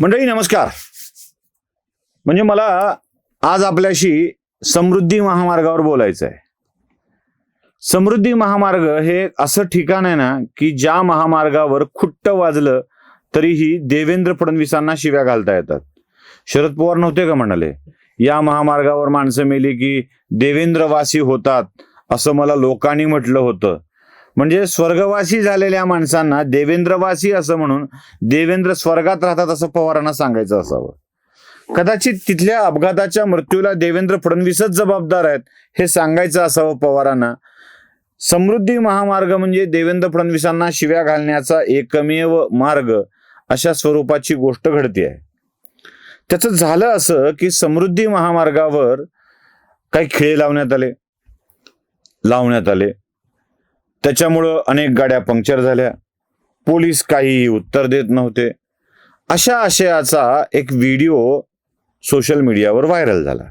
मंडळी नमस्कार. म्हणजे मला आज आपल्याशी समृद्धी महामार्गावर बोलायचं आहे समृद्धी महामार्ग हे असं ठिकाण आहे ना की ज्या महामार्गावर खुट्ट वाजलं तरीही देवेंद्र फडणवीसांना शिव्या घालता येतात. शरद पवार नव्हते का म्हणाले? या महामार्गावर माणसं मेली की देवेंद्रवासी होतात असं मला लोकांनी म्हटलं होतं. म्हणजे स्वर्गवासी झालेल्या माणसांना देवेंद्रवासी असं म्हणून देवेंद्र स्वर्गात राहतात असं पवारांना सांगायचं असावं. कदाचित तिथल्या अपघाताच्या मृत्यूला देवेंद्र फडणवीसच जबाबदार आहेत हे सांगायचं असावं पवारांना. समृद्धी महामार्ग म्हणजे देवेंद्र फडणवीसांना शिव्या घालण्याचा एकमेव मार्ग अशा स्वरूपाची गोष्ट घडते आहे. त्याचं झालं असं की समृद्धी महामार्गावर काही खेळ लावण्यात आले. लावण्यात आले. त्याच्यामुळं अनेक गाड्या पंक्चर झाल्या. पोलीस काहीही उत्तर देत नव्हते. अशा आशयाचा एक व्हिडिओ सोशल मीडियावर व्हायरल झाला.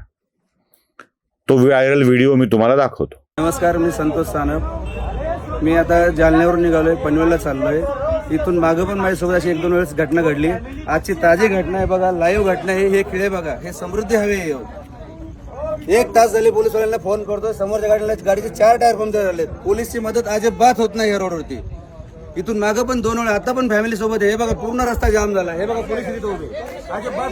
तो व्हायरल व्हिडिओ मी तुम्हाला दाखवतो. नमस्कार मी संतोष सानप. मी आता जालन्यावरून निघालोय पनवेलला चाललोय. इथून मागं पण माझ्यासोबत अशी एक दोन वेळेस घटना घडली. आजची ताजी घटना आहे बघा लाईव्ह घटना आहे हे किडे बघा हे समृद्धी हवे आहे. हो. एक तास झाले पोलीसवाल्यांना फोन करतोय. समोरच्या गाडीला गाडीचे चार टायर पंक्चर झाले पोलीसची मदत अजिबात होत नाही या रोडवरती. इथून मागं पण दोन वेळा आता पण फॅमिली सोबत आहे. हे बघा पूर्ण रस्ता जाम झाला. हे बघा पोलीस उभे अजिबात.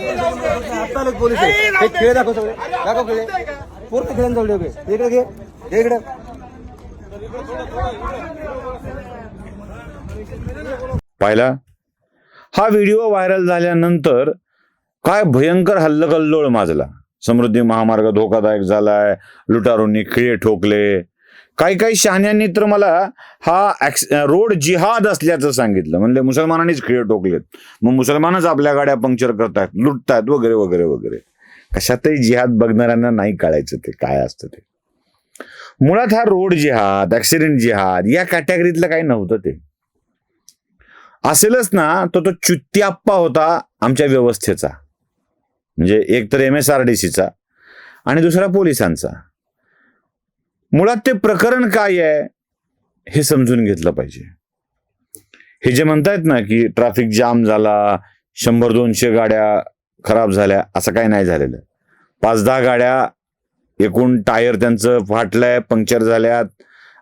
आता पोलीस आहे. हे खेळ दाखव सगळे. दाखव खेळ. पूर्ण खेळून जवळ उभे इकडे घे. घे इकडे. पाहिला? हा व्हिडिओ व्हायरल झाल्यानंतर काय भयंकर हल्लकल्लोळ माजला. समृद्धी महामार्ग धोकादायक झालाय. लुटारूंनी खिळे ठोकले. काही काही शहाण्यांनी तर मला हा रोड जिहाद असल्याचं सांगितलं. म्हणले मुसलमानांनीच खिळे ठोकलेत. मग मुसलमानच आपल्या गाड्या पंक्चर करतायत लुटतायत वगैरे वगैरे वगैरे. कशातही जिहाद बघणाऱ्यांना नाही कळायचं ते काय असतं ते. मुळात हा रोड जिहाद ऍक्सिडेंट जिहाद या कॅटेगरीतलं काही नव्हतं ते. असेलच ना तो तो चुत्याप्पा होता आमच्या व्यवस्थेचा. म्हणजे एक तर एम एस आर डी सीचा आणि दुसरा पोलिसांचा. मुळात ते प्रकरण काय आहे हे समजून घेतलं पाहिजे. हे जे म्हणतायत ना की ट्रॅफिक जाम झाला शंभर दोनशे गाड्या खराब झाल्या असं काही नाही झालेलं. पाच दहा गाड्या एकूण टायर त्यांचं फाटलंय पंक्चर झाल्यात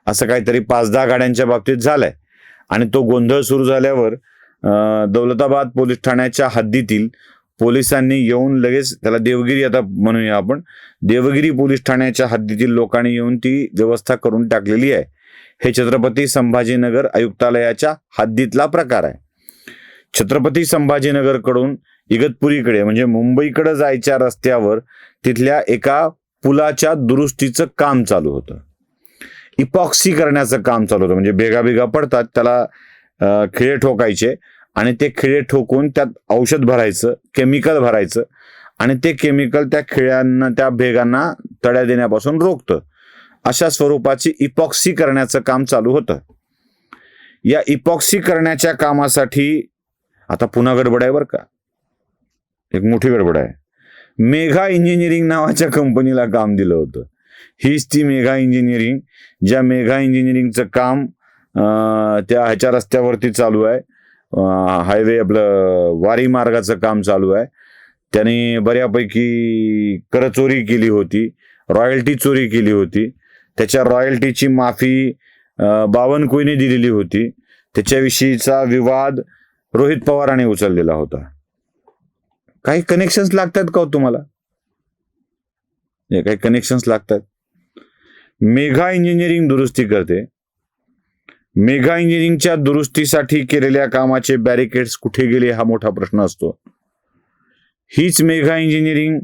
असं काहीतरी पाच दहा गाड्यांच्या बाबतीत झालंय. आणि तो गोंधळ सुरू झाल्यावर दौलताबाद पोलीस ठाण्याच्या हद्दीतील पोलिसांनी येऊन लगेच त्याला देवगिरी आता म्हणूया आपण. देवगिरी पोलीस ठाण्याच्या हद्दीतील लोकांनी येऊन ती व्यवस्था करून टाकलेली आहे. हे छत्रपती संभाजीनगर आयुक्तालयाच्या हद्दीतला प्रकार आहे. छत्रपती संभाजीनगरकडून इगतपुरीकडे म्हणजे मुंबईकडे जायच्या रस्त्यावर तिथल्या एका पुलाच्या दुरुस्तीचं काम चालू होतं. इपॉक्सी करण्याचं काम चालू होतं. म्हणजे भेगा भेगा पडतात त्याला खिळे ठोकायचे. आणि ते खिळे ठोकून त्यात औषध भरायचं केमिकल भरायचं आणि ते केमिकल त्या खिळ्यांना त्या भेगांना तड्या देण्यापासून रोखतं. अशा स्वरूपाची इपॉक्सी करण्याचं काम चालू होतं. या इपॉक्सी करण्याच्या कामासाठी आता पुन्हा गडबड आहे बरं का. एक मोठी गडबड आहे. मेघा इंजिनिअरिंग नावाच्या कंपनीला काम दिलं होतं. हीच ती मेघा इंजिनिअरिंग ज्या मेघा इंजिनिअरिंगचं काम त्या ह्याच्या रस्त्यावरती चालू आहे. हायवे आपलं वारी मार्गाचं काम चालू आहे. त्याने बऱ्यापैकी करचोरी केली होती रॉयल्टी चोरी केली होती. त्याच्या रॉयल्टीची माफी बावनकुईने दिलेली होती. त्याच्याविषयीचा विवाद रोहित पवारांनी उचललेला होता. काही कनेक्शन्स लागतात का हो तुम्हाला? हे काही कनेक्शन्स लागतात. मेघा इंजिनिअरिंग दुरुस्ती करते. मेघा इंजिनिअरिंगच्या दुरुस्तीसाठी केलेल्या कामाचे बॅरिकेड्स कुठे गेले हा मोठा प्रश्न असतो. हीच मेघा इंजिनिअरिंग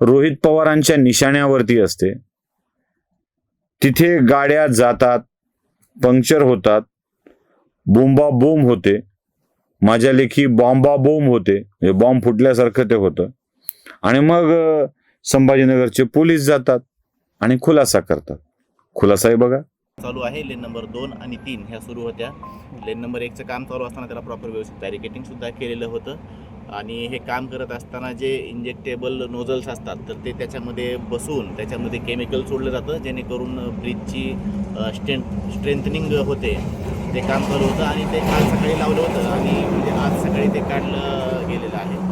रोहित पवारांच्या निशाण्यावरती असते. तिथे गाड्या जातात पंक्चर होतात बोंबा बोंब होते माझ्या लेखी बॉम्बा बोंब होते म्हणजे बॉम्ब फुटल्यासारखं ते होतं. आणि मग संभाजीनगरचे पोलीस जातात आणि खुलासा करतात. खुलासा बघा. चालू आहे. लेन नंबर दोन आणि तीन ह्या सुरू होत्या. लेन नंबर एकचं काम चालू असताना त्याला प्रॉपर व्यवस्थित बॅरिकेटिंग सुद्धा केलेलं होतं. आणि हे काम करत असताना जे इंजेक्टेबल नोझल्स असतात तर ते त्याच्यामध्ये बसून त्याच्यामध्ये केमिकल सोडलं जातं. जेणेकरून ब्रिजची स्ट्रेंथ स्ट्रेंथनिंग होते. ते काम चालू होतं आणि ते काल सकाळी लावलं होतं. आणि म्हणजे आज सकाळी ते काढलं गेलेलं आहे.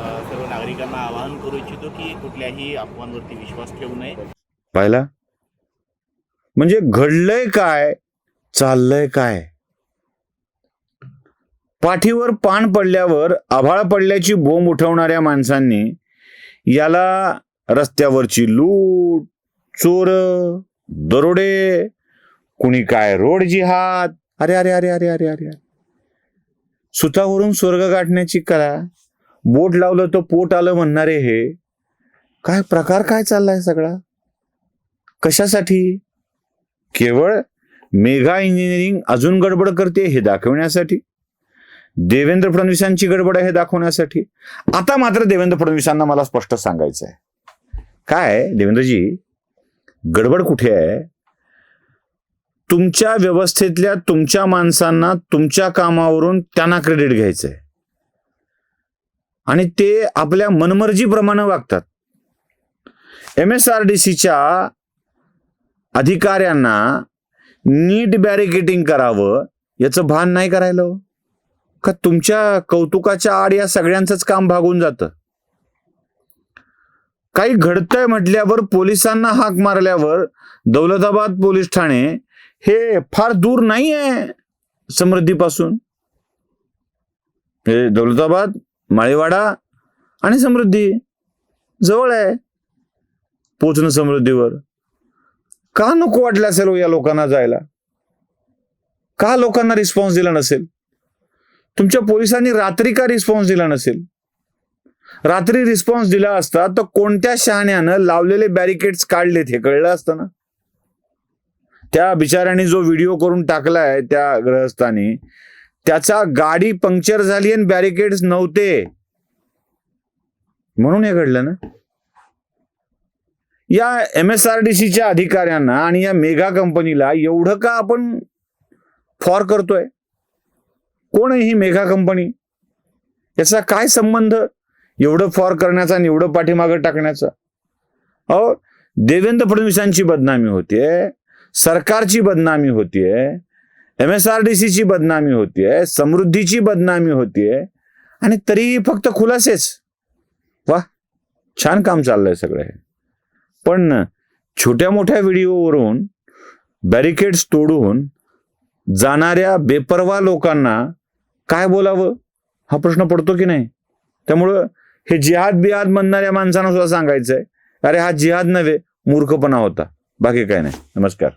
नागरिकांना आवाहन करू इच्छितो की कुठल्याही अफवांवरती विश्वास ठेवू नये. पाहिला? म्हणजे घडलंय काय चाललंय काय? पाठीवर पान पडल्यावर आभाळ पडल्याची बोंब उठवणाऱ्या माणसांनी याला रस्त्यावरची लूट चोर दरोडे कुणी काय रोड जिहाद अरे अरे अरे अरे अरे अरे सुतावरून स्वर्ग गाठण्याची कला बोट लावलं तर पोट आलं म्हणणारे हे. काय प्रकार काय चाललाय सगळा? कशासाठी? केवळ मेगा इंजिनिअरिंग अजून गडबड करते हे दाखवण्यासाठी. देवेंद्र फडणवीसांची गडबड आहे हे दाखवण्यासाठी. आता मात्र देवेंद्र फडणवीसांना मला स्पष्ट सांगायचं आहे. काय देवेंद्रजी गडबड कुठे आहे? तुमच्या व्यवस्थेतल्या तुमच्या माणसांना तुमच्या कामावरून त्यांना क्रेडिट घ्यायचं आहे आणि ते आपल्या मनमर्जीप्रमाणे वागतात. एम एस आर डी सीच्या अधिकाऱ्यांना नीट बॅरिकेटिंग करावं याचं भान नाही करायला हो. का तुमच्या कौतुकाच्या आड या सगळ्यांचंच काम भागून जातं. काही घडतंय म्हटल्यावर पोलिसांना हाक मारल्यावर दौलताबाद पोलीस ठाणे हे फार दूर नाही आहे समृद्धीपासून. हे दौलताबाद माळीवाडा आणि समृद्धी. जवळ आहे. पोचणं समृद्धीवर. का नको वाटलं असेल हो या लोकांना जायला? का लोकांना रिस्पॉन्स दिला नसेल? तुमच्या पोलिसांनी रात्री का रिस्पॉन्स दिला नसेल? रात्री रिस्पॉन्स दिला असता तर कोणत्या शहाण्यानं लावलेले बॅरिकेड्स काढलेत हे कळलं असतं ना? त्या बिचाऱ्याने जो व्हिडिओ करून टाकलाय त्या ग्रहस्थानी त्याचा गाडी पंक्चर झाली आणि बॅरिकेड्स नव्हते. म्हणून हे घडलं ना? या एम एस आर डी सीच्या अधिकाऱ्यांना आणि या मेगा कंपनीला एवढं का आपण फॉर करतोय? कोण आहे ही मेगा कंपनी? याचा काय संबंध? एवढं फॉर करण्याचा आणि एवढं पाठीमागं टाकण्याचा? अहो देवेंद्र फडणवीसांची बदनामी होतीये सरकारची बदनामी होतीये एम एस आर डी सीची बदनामी होतीये समृद्धीची बदनामी होतीये आणि तरीही फक्त खुलासेच. वा छान काम चाललंय सगळं हे. पण छोट्या मोठ्या व्हिडिओवरून बॅरिकेड्स तोडून जाणाऱ्या बेपरवा लोकांना काय बोलावं? हा प्रश्न पडतो की नाही? त्यामुळं हे जिहाद बिहाद म्हणणाऱ्या माणसांना सुद्धा सांगायचंय. अरे हा जिहाद नव्हे मूर्खपणा होता. बाकी काय नाही. नमस्कार.